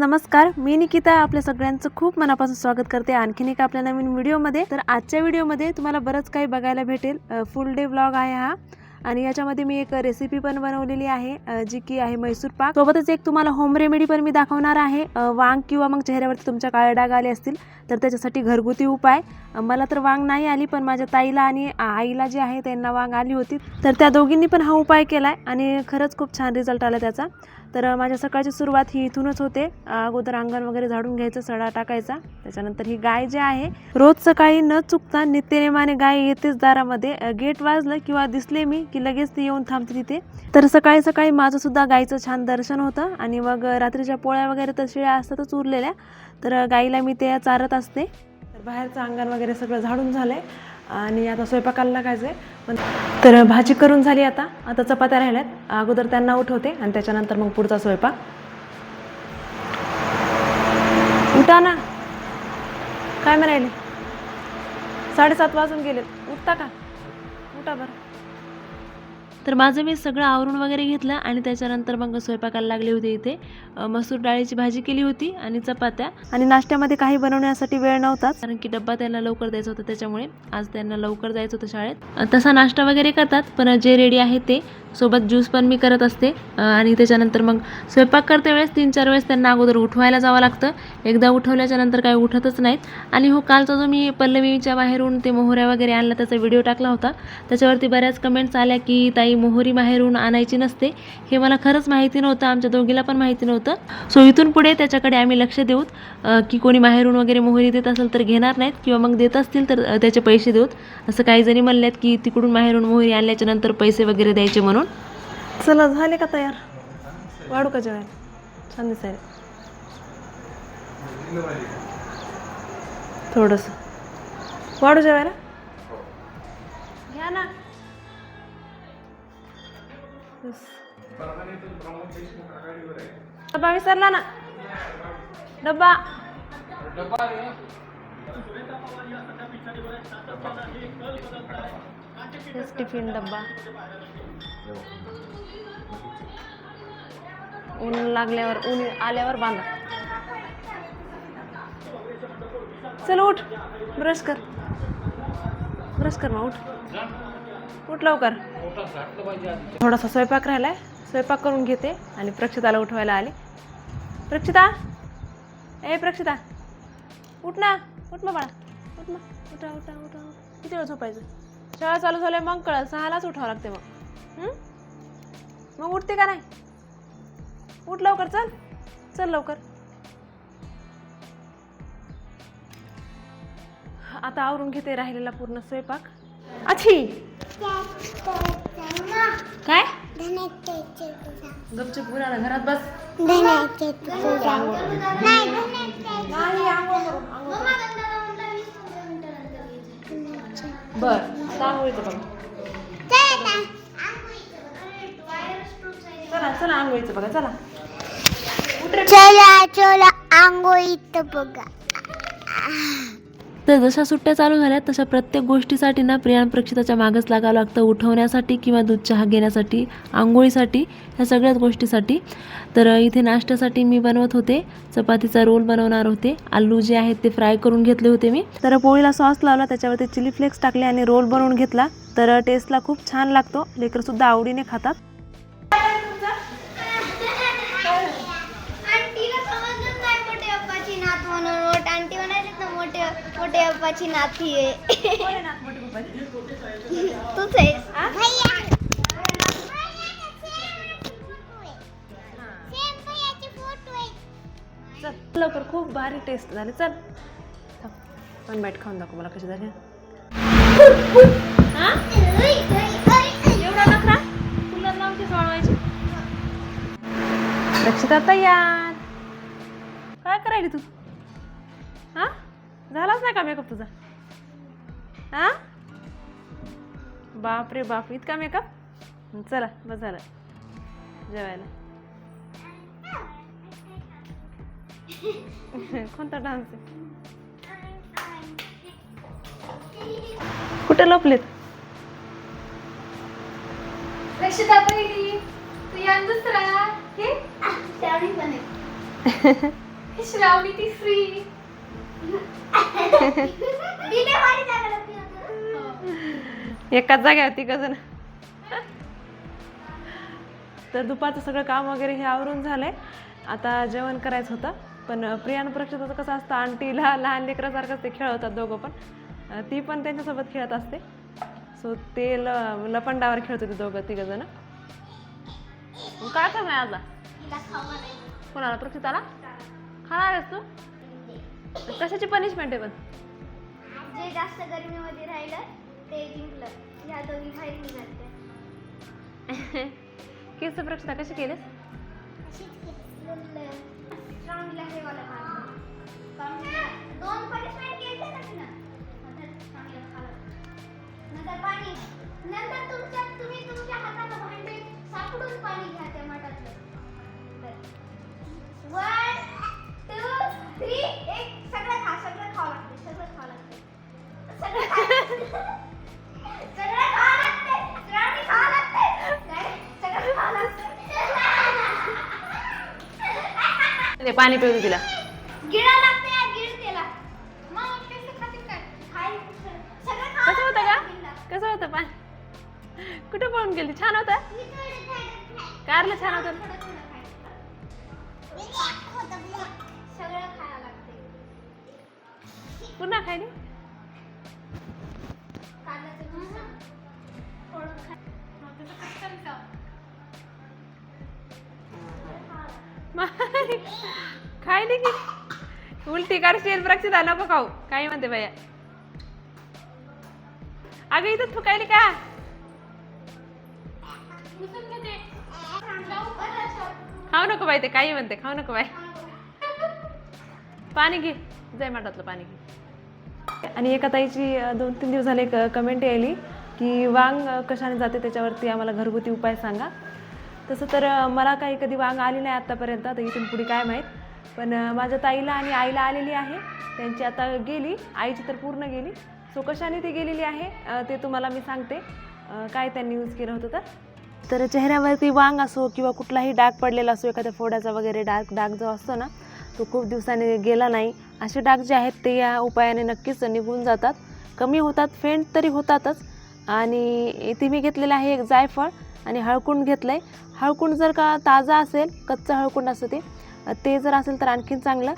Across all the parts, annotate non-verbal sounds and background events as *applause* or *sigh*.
नमस्कार मी निकिता आपल्या सगळ्यांचं खूप मनापासून स्वागत करते आणखीन एक आपल्या नवीन व्हिडिओमध्ये. तर आजच्या व्हिडिओमध्ये तुम्हाला बरंच काही बघायला भेटेल. फुल डे व्लॉग आहे हा. आणि याच्यामध्ये मी एक रेसिपी पण बनवलेली आहे जी की आहे मैसूर पाक. सोबतच एक तुम्हाला होम रेमेडी पण मी दाखवणार आहे. वांग किंवा मग चेहऱ्यावरती तुमच्या काळे डाग आले असतील तर त्याच्यासाठी घरगुती उपाय. मला तर वांग नाही आली पण माझ्या ताईला आणि आईला जी आहे त्यांना वांग आली होती. तर त्या दोघींनी पण हा उपाय केलाय आणि खरंच खूप छान रिझल्ट आला त्याचा. तर माझ्या सकाळची सुरुवात ही इथूनच होते. अगोदर अंगण वगैरे झाडून घ्यायचं सडा टाकायचा. त्याच्यानंतर ही गाय जी आहे रोज सकाळी न चुकता नित्यनेमाने गाय येतेच दारामध्ये. गेट वाजलं किंवा दिसले मी की लगेच ती येऊन थांबते तिथे. तर सकाळी सकाळी माझं सुद्धा गायचं छान दर्शन होतं आणि मग रात्रीच्या पोळ्या वगैरे तर शिळ्या असतातच उरलेल्या. तर गाईला मी त्या चारत असते. बाहेरचं अंगण वगैरे सगळं झाडून झालं आहे आणि आता स्वयंपाकाला लागायचं आहे पण तर भाजी करून झाली आता. आता चपात्या राहिल्यात. अगोदर त्यांना उठवते आणि त्याच्यानंतर मग पुढचा स्वयंपाक. उठा ना. काय म्हणायले? साडेसात वाजून गेले उठता का? उठा बरं. तर माझं मी सगळं आवरून वगैरे घेतलं आणि त्याच्यानंतर मग स्वयंपाकाला लागले होते इथे. मसूर डाळीची भाजी केली होती आणि चपात्या. आणि नाश्त्यामध्ये काही बनवण्यासाठी वेळ नव्हताच. कारण की डब्बा त्यांना लवकर द्यायचा होता त्याच्यामुळे आज त्यांना लवकर जायचं होतं शाळेत. तसा नाश्ता वगैरे करतात पण जे रेडी आहे ते. सोबत ज्यूस पण मी करत असते. आणि त्याच्यानंतर मग स्वयंपाक करते वेळेस तीन चार वेळेस त्यांना अगोदर उठवायला जावं लागतं. एकदा उठवल्याच्या नंतर काही उठतच नाहीत. आणि हो कालचा जो मी पल्लवीच्या बाहेरून ते मोहऱ्या वगैरे आणला त्याचा व्हिडिओ टाकला होता. त्याच्यावरती बऱ्याच कमेंट्स आल्या की ताई मोहरी बाहेरून आणायची नसते हे मला खरंच माहिती नव्हतं आमच्या दोघीला पण माहिती नव्हतं. सो इथून पुढे त्याच्याकडे आम्ही लक्ष देऊत की कोणी बाहेरून वगैरे मोहरी देत असेल तर घेणार नाहीत किंवा मग देत असतील तर त्याचे पैसे देऊत. असं काही जणी म्हणल्यात की तिकडून बाहेरून मोहरी आणल्याच्या नंतर पैसे वगैरे द्यायचे म्हणून. चला झाले का तयार? वाढू का जेवायला? छान दिसायला. थोडस. वाढू जेवायला? घ्या ना. डब्बा विसरला ना. डब्बा टिफिन डब्बा ऊन लागल्यावर ऊन आल्यावर बांधा. चल उठ. ब्रश कर. ब्रश कर मग उठ. उठ लवकर. थोडासा स्वयंपाक राहिलाय. स्वयंपाक करून घेते आणि प्रक्षिताला उठवायला आले. प्रक्षिता. ए प्रक्षिता. उठ ना. उठ मग बाळा. उठ ना. उठा उठा उठा किती वेळ झोपायचं? शाळा चालू झाल्या मग कळ सहालाच उठावं लागते मग. मग उठते का नाही? उठ लवकर चल. चल लवकर. आता आवरून घेते राहिलेला पूर्ण स्वयंपाक. अच्छी काय? गपचूप गुन्हा घरात बस. बर आता आंघोळीचं बघा. चला चला आंघोळीचं बघा चला. चला चला आंघोळीत बघा. तर जशा सुट्ट्या चालू झाल्या तशा प्रत्येक गोष्टीसाठी ना प्रियान प्रक्षिताच्या मागच लागावं लागतं. उठवण्यासाठी किंवा दूध चहा घेण्यासाठी आंघोळीसाठी ह्या सगळ्याच गोष्टीसाठी. तर इथे नाश्त्यासाठी मी बनवत होते. चपातीचा रोल बनवणार होते. आलू जे आहेत ते फ्राय करून घेतले होते मी. तर पोळीला सॉस लावला त्याच्यावरती चिली फ्लेक्स टाकले आणि रोल बनवून घेतला. तर टेस्टला खूप छान लागतो. लेकरसुद्धा आवडीने खातात आंटीला समजलंच नाही मोठे अप्पाची नात म्हणून मोठ आंटी म्हणायचे ना मोठे अप्पाची नाती आहे. तूच आहेस चल लवकर खूप भारी टेस्ट झाले. चल. पण बॅट खाऊन दाखव मला कशी झाली. हा? एवढा नखरा? फुलं लावून केस वाढवायची रक्षिता तयार. काय करायली तू? झालाच नाही का मेकअप तुझा? हा? बाप रे बाप इतका मेकअप चला बस झालं. जेवायला. *laughs* कोणता डान्स आहे? कुठे लपलेत? रक्षिता पहिली तू या दुसरा. हे? त्यावेळी पण आहे. श्रावणी ती फ्री डिलेवरी झालं एकाच जाग्यावर ती जण. तर दुपारचं सगळं काम वगैरे हे आवरून झालंय. आता जेवण करायचं होतं पण प्रियानं प्रक्षिताचं कसं असतं आंटीला लहान लेकरासारखंच ते खेळवतात दोघं पण. ती पण त्यांच्यासोबत खेळत असते. सो ते ल लपंडावर खेळत होते दोघं तिघं जण. काय काम आहे आजला कोणाला प्रक्षिताला? खाणार आहेस तू? कशाची पनिशमेंट आहे पण? जे जास्त गरमीमध्ये राहिलं ते जिंकलं. ह्या दोघी बाहेर निघाल्या *laughs* केस प्रक्षिता कशी केलीस? श्रावणीला हे वाला ते पाणी पिऊ दे तिला. गिळा लागते या गिळ त्याला. मग कसं खातील काय? खाय सगळं खावं कसं होतं का. कसं होतं पाणी? कुठे पळून गेली? छान होतं. कारलं छान होतं. पुन्हा खायली? खायले की. उलटी करशील प्रक्षिता नको खाऊ. काही म्हणते भैया अगं इथं थुकायली का? खाऊ नको बाई ते काही म्हणते खाऊ नको बाई. पाणी घे जय माठातलं पाणी घे. आणि एका ताईची दोन तीन दिवस झाले एक कमेंट यायली की वांग कशाने जाते त्याच्यावरती आम्हाला घरगुती उपाय सांगा. तसं तर मला काही कधी वांग आली नाही आत्तापर्यंत तर इथून पुढे काय माहीत. पण माझ्या ताईला आणि आईला आलेली आहे. त्यांची आता गेली आईची तर पूर्ण गेली. सो कशाने ती गेलेली आहे ते तुम्हाला मी सांगते. काय त्यांनी यूज केलं होतं तर. तर चेहऱ्यावरती वांग असो किंवा कुठलाही डाग पडलेला असो एखाद्या फोड्याचा वगैरे डाग डाग जो असतो ना तो खूप दिवसाने गेला नाही. असे डाग जे आहेत ते या उपायाने नक्कीच निघून जातात. कमी होतात फेंट तरी होतातच. आणि इथे मी घेतलेलं आहे एक जायफळ. आणि हळकुंड घेतलं आहे हळकुंड जर का ताजा असेल कच्चं हळकुंड असतं ते ते जर असेल तर आणखीन चांगलं.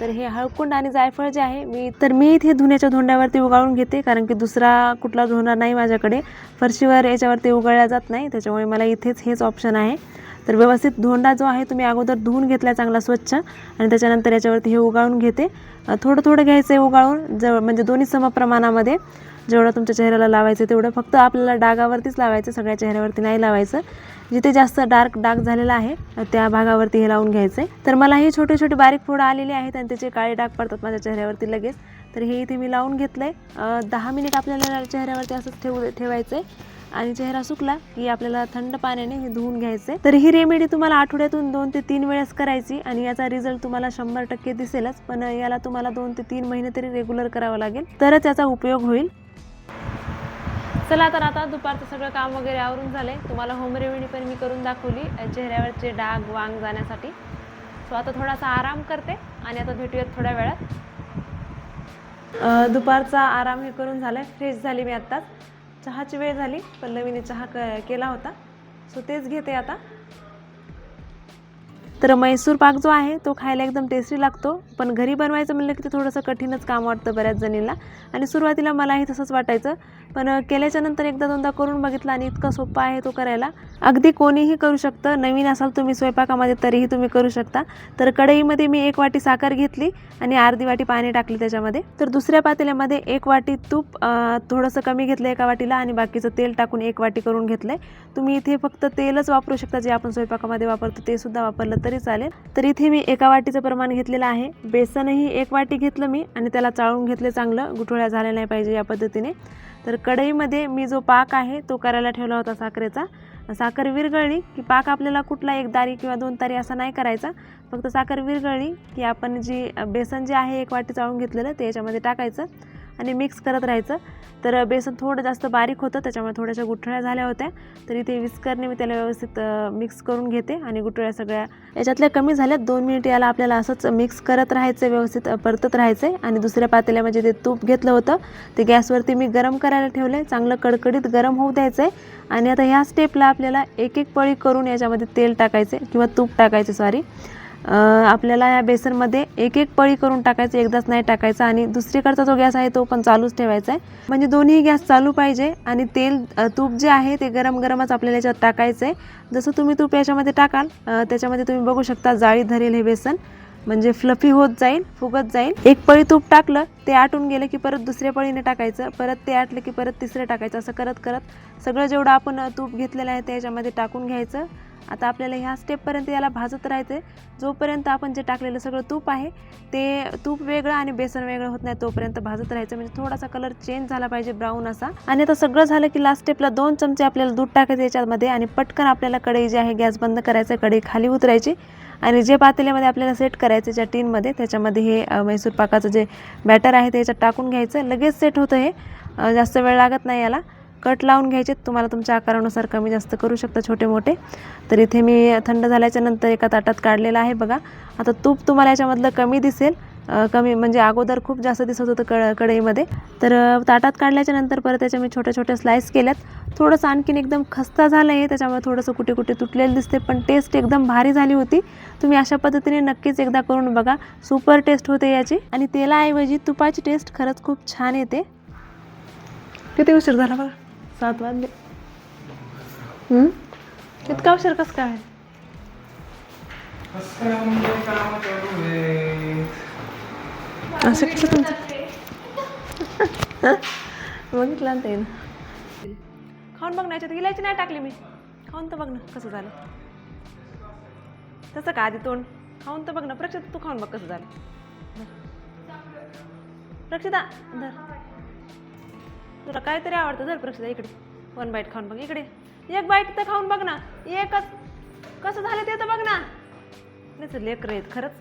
तर हे हळकुंड आणि जायफळ जे आहे मी तर मी इथे धुण्याच्या धोंड्यावरती उगाळून घेते कारण की दुसरा कुठला धोंडा नाही माझ्याकडे. फरशीवर याच्यावरती उगळल्या जात नाही त्याच्यामुळे मला इथेच हेच ऑप्शन आहे. तर व्यवस्थित धोंडा जो आहे तुम्ही अगोदर धुवून घेतला चांगला स्वच्छ आणि त्याच्यानंतर याच्यावरती हे उगाळून घेते. थोडं थोडं घ्यायचं आहे उगाळून जवळ म्हणजे दोन्ही समप्रमाणामध्ये जेवढं तुमच्या चेहऱ्याला लावायचं तेवढं फक्त आपल्याला डागावरतीच लावायचं सगळ्या चेहऱ्यावरती नाही लावायचं. जिथे जास्त डार्क डाग झालेला आहे त्या भागावरती हे लावून घ्यायचं आहे. तर मला ही छोटे छोटे बारीक फोडं आलेले आहेत आणि त्याचे काळे डाग पडतात माझ्या चेहऱ्यावरती लगेच. तर हे इथे मी लावून घेतलं आहे दहा मिनिट आपल्याला चेहऱ्यावरती असंच ठेवू ठेवायचं आहे आणि चेहरा सुकला की आपल्याला थंड पाण्याने हे धुवून घ्यायचे तर ही रेमेडी तुम्हाला आठवड्यातून दोन ते तीन वेळेस करायची आणि याचा रिझल्ट तुम्हाला शंभर टक्के दिसेलच पण याला तुम्हाला दोन ते तीन महिने तरी रेग्युलर करावं लागेल. तरच याचा उपयोग होईल. चला तर आता दुपारचं सगळं काम वगैरे आवरून झालंय तुम्हाला होम रेमेडी पण मी करून दाखवली चेहऱ्यावरचे डाग वांग जाण्यासाठी. सो आता थोडासा आराम करते आणि आता भेटूयात थोड्या वेळात. दुपारचा आराम हे करून झाला आहे फ्रेश झाली मी आत्ताच. चहाची वेळ झाली पल्लवीने चहा क केला होता. सो तेच घेते आता. तर मैसूर पाक जो आहे तो खायला एकदम टेस्टी लागतो. पण घरी बनवायचं म्हणलं की ते थोडंसं कठीणच काम वाटतं बऱ्याच जणींना. आणि सुरुवातीला मलाही तसंच वाटायचं. पण केल्याच्यानंतर एकदा दोनदा करून बघितलं आणि इतका सोपा आहे तो करायला. अगदी कोणीही करू शकतं. नवीन असाल तुम्ही स्वयंपाकामध्ये तरीही तुम्ही करू शकता. तर कढईमध्ये मी एक वाटी साखर घेतली आणि अर्धी वाटी पाणी टाकली त्याच्यामध्ये. तर दुसऱ्या पातेल्यामध्ये एक वाटी तूप थोडंसं कमी घेतलं एका वाटीला आणि बाकीचं तेल टाकून एक वाटी करून घेतलं आहे तुम्ही इथे फक्त तेलच वापरू शकता. जे आपण स्वयंपाकामध्ये वापरतो ते सुद्धा वापरलं तरी चालेल. तर इथे मी एका वाटीचं प्रमाण घेतलेलं आहे. बेसनही एक वाटी घेतलं मी आणि त्याला चाळून घेतले चांगलं. गुठोळ्या झाल्या नाही पाहिजे या पद्धतीने. तर कढईमध्ये मी जो पाक आहे तो करायला ठेवला होता साखरेचा. साखर विरघळली की पाक आपल्याला कुठला एक दारी किंवा दोन तारी असा नाही करायचा. फक्त साखर विरघळली की आपण जी बेसन जे आहे एक वाटी चाळून घेतलेलं ते याच्यामध्ये टाकायचं. आणि मिक्स करत राहायचं. तर बेसन थोडं जास्त बारीक होतं त्याच्यामुळे थोड्याशा गुठळ्या झाल्या होत्या. तर इथे विस्करने मी त्याला व्यवस्थित मिक्स करून घेते आणि गुठळ्या सगळ्या याच्यातल्या कमी झाल्यात. दोन मिनिट याला आपल्याला असंच मिक्स करत राहायचं व्यवस्थित परतत राहायचं आहे आणि दुसऱ्या पातेल्यामध्ये ते तूप घेतलं होतं ते गॅसवरती मी गरम करायला ठेवलं आहे चांगलं कडकडीत गरम होऊ द्यायचं आहे आणि आता ह्या स्टेपला आपल्याला एक एक पळी करून याच्यामध्ये तेल टाकायचे किंवा तूप टाकायचे सॉरी आपल्याला या बेसनमध्ये एक एक पळी करून टाकायचं एकदाच नाही टाकायचं आणि दुसरीकडचा जो गॅस आहे तो पण चालूच ठेवायचा आहे. म्हणजे दोन्ही गॅस चालू पाहिजे आणि तेल तूप जे आहे ते गरम गरमच आपल्याला याच्यात टाकायचं आहे जसं तुम्ही तूप याच्यामध्ये टाकाल त्याच्यामध्ये तुम्ही बघू शकता जाळी धरेल हे बेसन. म्हणजे फ्लफी होत जाईल फुगत जाईल. एक पळी तूप टाकलं ते आटून गेलं की परत दुसऱ्या पळीने टाकायचं परत ते आटलं की परत तिसरं टाकायचं असं करत करत सगळं जेवढं आपण तूप घेतलेलं आहे ते याच्यामध्ये टाकून घ्यायचं. आता आपल्याला ह्या स्टेपपर्यंत याला भाजत राहायचं आहे जोपर्यंत आपण जे टाकलेलं सगळं तूप आहे ते तूप वेगळं आणि बेसन वेगळं होत नाही तोपर्यंत भाजत राहायचं. म्हणजे थोडासा कलर चेंज झाला पाहिजे ब्राऊन असा. आणि आता सगळं झालं की लास्ट स्टेपला दोन चमचे आपल्याला दूध टाकायचं याच्यामध्ये आणि पटकन आपल्याला कढई जी आहे गॅस बंद करायचं कढई खाली उतरायची. आणि जे पातेल्यामध्ये आपल्याला सेट करायचं ज्या टीनमध्ये त्याच्यामध्ये हे मैसूर म्हैसूर पाकाचं जे बॅटर आहे ते याच्यात टाकून घ्यायचं. लगेच सेट होतं हे. जास्त वेळ लागत नाही याला. कट लावून घ्यायचे. तुम्हाला तुमच्या आकारानुसार कमी जास्त करू शकता छोटे मोठे. तर इथे मी थंड झाल्याच्यानंतर एका ताटात काढलेलं आहे बघा. आता तूप तुम्हाला याच्यामधलं कमी दिसेल. कमी म्हणजे अगोदर खूप जास्त दिसत होतं कड कढईमध्ये. तर ताटात काढल्याच्या नंतर परत त्याच्या मी छोट्या छोट्या स्लाईस केल्यात. थोडंसं आणखीन एकदम खस्ता झालं आहे त्याच्यामुळे थोडंसं कुठे कुठे तुटलेलं दिसते पण टेस्ट एकदम भारी झाली होती. तुम्ही अशा पद्धतीने नक्कीच एकदा करून बघा. सुपर टेस्ट होते याची. आणि तेलाऐवजी तुपाची टेस्ट खरंच खूप छान येते. किती उशीर झाला बघा? सात वाजले. हम्म? इतका उशीर कसं काय असं कसं तुमचं? *laughs* बघितलं ना ते खाऊन बघ ना याच्यात इलायची नाही टाकली मी. खाऊन तर बघ ना कसं झालं. तसं का आधी तोंड? खाऊन तर बघ ना प्रक्षिता तू खाऊन बघ कसं झालं. धर. प्रक्षिता धर. तुला काहीतरी आवडतं धर प्रक्षिता इकडे. वन बाईट खाऊन बघ इकडे. एक बाईट तर खाऊन बघ ना. एकच. कसं झालं ते तर बघ ना. नाही लेकर आहेत खरंच.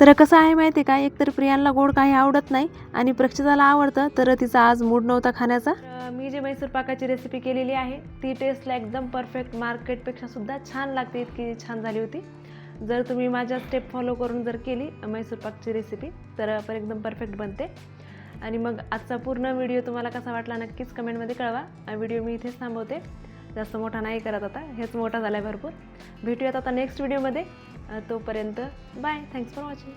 तर कसं आहे माहिती आहे का? एकतर प्रियांला गोड काही आवडत नाही आणि प्रक्षिताला आवडतं तर तिचा आज मूड नव्हता खाण्याचा. मी जी म्हैसूर पाकाची रेसिपी केलेली आहे ती टेस्टला एकदम परफेक्ट मार्केटपेक्षा सुद्धा छान लागते इतकी छान झाली होती. जर तुम्ही माझ्या स्टेप फॉलो करून जर केली म्हैसूर पाकची रेसिपी तर एकदम परफेक्ट बनते. आणि मग आजचा पूर्ण व्हिडिओ तुम्हाला कसा वाटला नक्कीच कमेंटमध्ये कळवा. व्हिडिओ मी इथेच थांबवते. जास्त मोठा नाही करत आता. हेच मोठा झाला आहे भरपूर. भेटूयात आता नेक्स्ट व्हिडिओमध्ये तोपर्यंत बाय थँक्स फॉर वॉचिंग